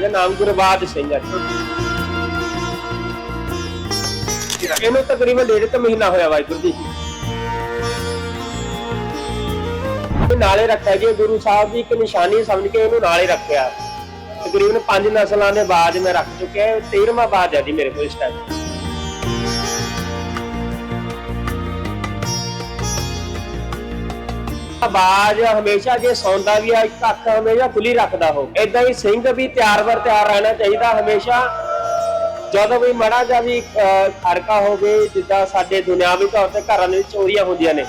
ਇਹਦਾ ਨਾਮ ਗੁਰਬਾਜ ਸਿੰਘ ਹੈ ਇਹਨੂੰ ਤਕਰੀਬਨ ਡੇਢ ਕੁ ਮਹੀਨਾ ਹੋਇਆ ਵਾਹਿਗੁਰੂ ਜੀ। ਇਹ ਨਾਲੇ ਰੱਖਿਆ ਜੀ ਗੁਰੂ ਸਾਹਿਬ ਦੀ ਇੱਕ ਨਿਸ਼ਾਨੀ ਸਮਝ ਕੇ ਇਹਨੂੰ ਨਾਲੇ ਰੱਖਿਆ। ਤਕਰੀਬਨ ਪੰਜ ਨਸਲਾਂ ਦੇ ਬਾਅਦ ਮੈਂ ਰੱਖ ਚੁੱਕਿਆ 13ਵਾਂ ਬਾਅਦ ਹੈ ਜੀ ਮੇਰੇ ਕੋਲ ਇਸ ਟਾਈਮ ਆਵਾਜ਼ ਹਮੇਸ਼ਾ ਜੇ ਸੌਂਦਾ ਵੀ ਆ ਇੱਕ ਅੱਖ ਹਮੇਸ਼ਾ ਖੁੱਲੀ ਰੱਖਦਾ ਹੋ ਇਦਾਂ ਹੀ ਸਿੰਘ ਵੀ ਤਿਆਰ ਵਰ ਤਿਆਰ ਰਹਿਣਾ ਚਾਹੀਦਾ ਹਮੇਸ਼ਾ। ਜਦੋਂ ਵੀ ਮੜਾ ਜਾ ਵੀ ਅਹ, ਖੜਕਾ ਹੋਵੇ ਜਿੱਦਾਂ ਸਾਡੇ ਦੁਨਿਆਵੀ ਤੌਰ ਤੇ ਘਰਾਂ ਦੇ ਵਿੱਚ ਚੋਰੀਆਂ ਹੁੰਦੀਆਂ ਨੇ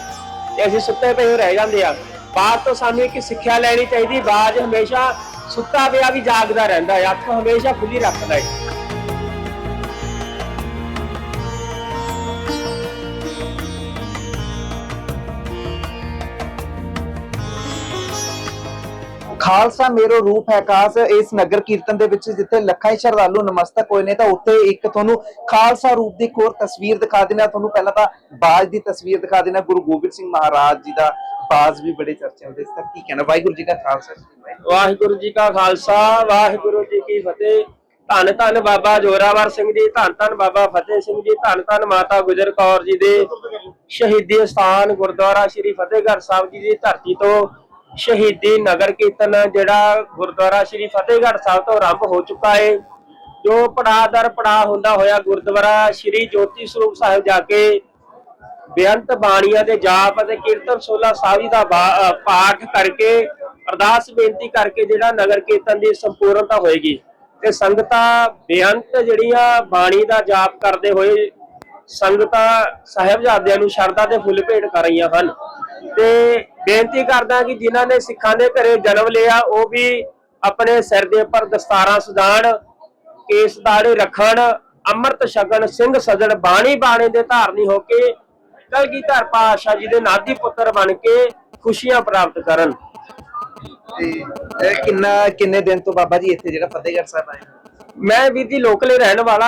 ਤੇ ਅਸੀਂ ਸੁੱਤੇ ਪਏ ਰਹਿ ਜਾਂਦੇ ਆ। ਬਾਅਦ ਤੋਂ ਸਾਨੂੰ ਇੱਕ ਸਿੱਖਿਆ ਲੈਣੀ ਚਾਹੀਦੀ ਬਾਜ ਹਮੇਸ਼ਾ ਸੁੱਤਾ ਪਿਆ ਵੀ ਜਾਗਦਾ ਰਹਿੰਦਾ ਹੈ ਅੱਖ ਹਮੇਸ਼ਾ ਖੁੱਲੀ ਰੱਖਦਾ ਹੈ ਖਾਲਸਾ ਮੇਰੋ ਰੂਪ ਹੈ ਕਾਸ, ਇਸ ਨਗਰ ਕੀਰਤਨ ਦੇ ਵਿੱਚ ਜਿੱਥੇ ਲੱਖਾਂ ਹੀ ਸ਼ਰਧਾਲੂ ਨਮਸਤਕ ਹੋਏ ਨੇ, ਤਾਂ ਉੱਥੇ ਇੱਕ ਤੁਹਾਨੂੰ ਖਾਲਸਾ ਰੂਪ ਦੀ ਇੱਕ ਤਸਵੀਰ ਦਿਖਾ ਦੇਣਾ ਤੁਹਾਨੂੰ ਪਹਿਲਾਂ ਤਾਂ ਬਾਜ ਦੀ ਤਸਵੀਰ ਦਿਖਾ ਦੇਣਾ ਗੁਰੂ ਗੋਬਿੰਦ ਸਿੰਘ ਮਹਾਰਾਜ ਜੀ ਦਾ ਬਾਜ ਵੀ ਬੜੇ ਚਰਚੇ ਹੁੰਦੇ ਇਸ ਦਾ ਕੀ ਕਹਿਣਾ? ਵਾਹਿਗੁਰੂ ਜੀ ਕਾ ਖਾਲਸਾ ਵਾਹਿਗੁਰੂ ਜੀ ਕਾ ਖਾਲਸਾ, ਵਾਹਿਗੁਰੂ ਜੀ ਕੀ ਫਤਿਹ। ਧੰਨ ਧੰਨ ਬਾਬਾ ਜੋਰਾਵਰ ਸਿੰਘ ਜੀ, ਧੰਨ ਧੰਨ ਬਾਬਾ ਫਤਿਹ ਸਿੰਘ ਜੀ, ਧੰਨ ਧੰਨ ਮਾਤਾ ਗੁਜਰ ਕੌਰ ਜੀ ਦੇ ਸ਼ਹੀਦੀ ਸਥਾਨ ਗੁਰਦੁਆਰਾ ਸ੍ਰੀ ਫਤਿਹਗੜ੍ਹ ਸਾਹਿਬ ਜੀ ਦੀ ਧਰਤੀ ਤੋਂ ਸ਼ਹੀਦੀ ਨਗਰ ਕੀਰਤਨ, ਜਿਹੜਾ ਗੁਰਦੁਆਰਾ ਸ੍ਰੀ ਫਤਿਹਗੜ੍ਹ ਸਾਹਿਬ ਤੋਂ ਆਰੰਭ ਹੋ ਚੁੱਕਾ ਹੈ ਜੋ ਪੜਾਅ ਦਰ ਪੜਾਅ ਹੁੰਦਾ ਹੋਇਆ ਗੁਰਦੁਆਰਾ ਸ੍ਰੀ ਜੋਤੀ ਸਰੂਪ ਸਾਹਿਬ ਜਾ ਕੇ ਬੇਅੰਤ ਬਾਣੀਆਂ ਦੇ ਜਾਪ ਅਤੇ ਕੀਰਤਨ 16 ਸਾਹਿਬ ਦਾ ਪਾਠ ਕਰਕੇ ਅਰਦਾਸ ਬੇਨਤੀ ਕਰਕੇ ਜਿਹੜਾ ਨਗਰ ਕੀਰਤਨ ਦੀ ਸੰਪੂਰਨਤਾ ਹੋਏਗੀ। ਤੇ ਸੰਗਤਾਂ ਬੇਅੰਤ ਜਿਹੜੀਆਂ ਬਾਣੀ ਦਾ ਜਾਪ ਕਰਦੇ ਹੋਏ ਸੰਗਤਾਂ ਸਾਹਿਬਜ਼ਾਦਿਆਂ ਨੂੰ ਸ਼ਰਧਾ ਦੇ ਫੁੱਲ ਭੇਟ ਕਰ ਰਹੀਆਂ ਹਨ। ਤੇ ਬੇਨਤੀ ਕਰਦਾ ਕਿ ਜਿਨ੍ਹਾਂ ਨੇ ਸਿੱਖਾਂ ਦੇ ਘਰੇ ਜਨਮ ਲਿਆ, ਉਹ ਵੀ ਆਪਣੇ ਸਿਰ ਦੇ ਉੱਪਰ ਦਸਤਾਰਾਂ ਸਜਾਣ, ਕੇਸ ਦਾੜੇ ਰੱਖਣ, ਅੰਮ੍ਰਿਤ ਛਕਣ, ਸਿੰਘ ਸਜਣ, ਬਾਣੀ ਬਾਣੇ ਦੇ ਧਾਰਨੀ ਹੋ ਕੇ ਕਲਗੀਧਰ ਪਾਤਸ਼ਾਹ ਜੀ ਦੇ ਨਾਦੀ ਪੁੱਤਰ ਬਣ ਕੇ ਖੁਸ਼ੀਆਂ ਪ੍ਰਾਪਤ ਕਰਨ। ਤੇ ਇਹ ਕਿੰਨਾ, ਕਿੰਨੇ ਦਿਨ ਤੋਂ ਬਾਬਾ ਜੀ ਇੱਥੇ ਜਿਹੜਾ ਫਤਿਹਗੜ੍ਹ ਸਾਹਿਬ ਆਏ? ਮੈਂ ਵੀ ਦੀ ਲੋਕਲ ਰਹਿਣ ਵਾਲਾ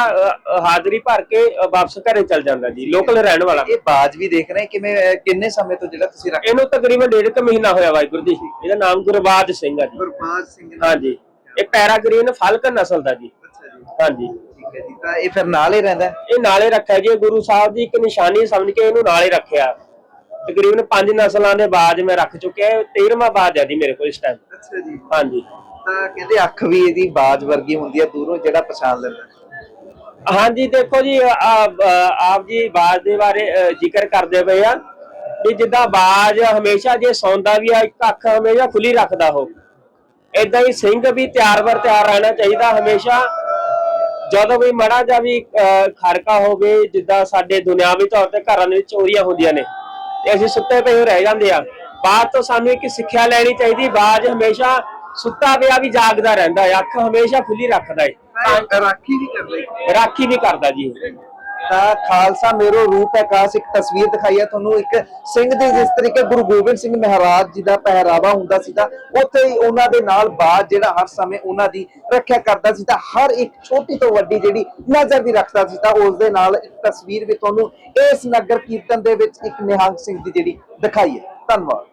ਹਾਜ਼ਰੀ ਭਰ ਕੇ ਵਾਪਸ ਘਰੇ ਚਲ ਜਾਂਦਾ ਜੀ ਲੋਕਲ ਰਹਿਣ ਵਾਲਾ ਇਹ ਬਾਜ ਵੀ ਦੇਖ ਰਹੇ ਕਿਵੇਂ ਕਿੰਨੇ ਸਮੇਂ ਤੋਂ ਜਿਹੜਾ ਤੁਸੀਂ ਰੱਖ ਇਹਨੂੰ ਤਕਰੀਬਨ ਡੇਢ ਕੁ ਮਹੀਨਾ ਹੋਇਆ ਵਾਹਿਗੁਰੂ ਜੀ। ਇਹਦਾ ਨਾਮ ਗੁਰਬਾਜ ਸਿੰਘ ਹੈ ਜੀ। ਗੁਰਬਾਜ ਸਿੰਘ ਜੀ। ਹਾਂਜੀ। ਇਹ ਪੈਰਾਗ੍ਰੀਨ ਫਾਲਕਨ ਨਸਲ ਦਾ ਜੀ। ਅੱਛਾ ਜੀ। ਠੀਕ ਹੈ ਜੀ। ਤਾਂ ਇਹ ਫਿਰ ਨਾਲ ਹੀ ਰਹਿੰਦਾ ਹੈ? ਇਹ ਨਾਲੇ ਰੱਖਿਆ ਜੀ। ਗੁਰੂ ਸਾਹਿਬ ਦੀ ਇੱਕ ਨਿਸ਼ਾਨੀ ਸਮਝ ਕੇ ਇਹਨੂੰ ਨਾਲੇ ਰੱਖਿਆ। ਤਕਰੀਬਨ ਪੰਜ ਨਸਲਾਂ ਦੇ ਬਾਅਦ ਮੈਂ ਰੱਖ ਚੁੱਕਿਆ। 13ਵਾਂ ਬਾਅਦ ਹੈ ਜੀ ਮੇਰੇ ਕੋਲ ਇਸ ਟਾਈਮ ਅੱਛਾ ਜੀ। ਹਾਂਜੀ। ਤਾਂ ਕਹਿੰਦੇ ਅੱਖ ਵੀ ਇਹਦੀ ਬਾਜ ਵਰਗੀ ਹੁੰਦੀ ਹੈ ਦੂਰੋਂ ਜਿਹੜਾ ਪਛਾਣ ਲੈਂਦਾ। ਹਾਂਜੀ, ਦੇਖੋ ਜੀ, ਆ- ਆਪ ਜੀ ਬਾਜ ਦੇ ਬਾਰੇ ਜ਼ਿਕਰ ਕਰਦੇ ਪਏ ਆ ਵੀ ਜਿੱਦਾਂ ਬਾਜ ਹਮੇਸ਼ਾ ਜੇ ਸੌਂਦਾ ਵੀ ਆ, ਇੱਕ ਅੱਖ ਹਮੇਸ਼ਾ ਖੁੱਲੀ ਰੱਖਦਾ ਹੋ ਇਦਾਂ ਹੀ ਸਿੰਘ ਵੀ ਤਿਆਰ ਵਰ ਤਿਆਰ ਰਹਿਣਾ ਚਾਹੀਦਾ ਹਮੇਸ਼ਾ। ਜਦੋਂ ਵੀ ਮੜਾ ਜਾ ਵੀ ਖੜਕਾ ਹੋਵੇ, ਜਿੱਦਾਂ ਸਾਡੇ ਦੁਨਿਆਵੀ ਤੌਰ ਤੇ ਘਰਾਂ ਦੇ ਵਿੱਚ ਚੋਰੀਆਂ ਹੁੰਦੀਆਂ ਨੇ, ਤੇ ਅਸੀਂ ਸੁੱਤੇ ਪਏ ਰਹਿ ਜਾਂਦੇ ਆ। ਬਾਅਦ ਤੋਂ ਸਾਨੂੰ ਇੱਕ ਸਿੱਖਿਆ ਲੈਣੀ ਚਾਹੀਦੀ, ਬਾਜ ਹਮੇਸ਼ਾ ਸੁੱਤਾ ਪਿਆ ਵੀ ਜਾਗਦਾ ਰਹਿੰਦਾ ਹੈ ਅੱਖ ਹਮੇਸ਼ਾ ਖੁੱਲੀ ਰੱਖਦਾ ਹੈ। ਰਾਖੀ ਵੀ ਕਰ ਲਈ ਰਾਖੀ ਵੀ ਕਰਦਾ ਜੀ ਤਾਂ ਖਾਲਸਾ ਮੇਰੋ ਰੂਪ ਹੈ ਕਾਸ ਇੱਕ ਤਸਵੀਰ ਦਿਖਾਈ ਹੈ ਤੁਹਾਨੂੰ ਇੱਕ ਸਿੰਘ ਦੇ ਜਿਸ ਤਰੀਕੇ ਗੁਰੂ ਗੋਬਿੰਦ ਸਿੰਘ ਮਹਾਰਾਜ ਜੀ ਦਾ ਪਹਿਰਾਵਾ ਹੁੰਦਾ ਸੀ ਤਾਂ ਉੱਥੇ ਹੀ ਉਹਨਾਂ ਦੇ ਨਾਲ ਬਾਜ ਜਿਹੜਾ ਹਰ ਸਮੇਂ ਉਹਨਾਂ ਦੀ ਰੱਖਿਆ ਕਰਦਾ ਸੀ ਤਾਂ ਹਰ ਇੱਕ ਛੋਟੀ ਤੋਂ ਵੱਡੀ ਜਿਹੜੀ ਨਜ਼ਰ ਦੀ ਰੱਖਦਾ ਸੀ ਤਾਂ ਉਸ ਦੇ ਨਾਲ ਇੱਕ ਤਸਵੀਰ ਵੀ ਤੁਹਾਨੂੰ ਇਸ ਨਗਰ ਕੀਰਤਨ ਦੇ ਵਿੱਚ ਇੱਕ ਨਿਹੰਗ ਸਿੰਘ ਦੀ ਜਿਹੜੀ ਦਿਖਾਈ ਹੈ। ਧੰਨਵਾਦ।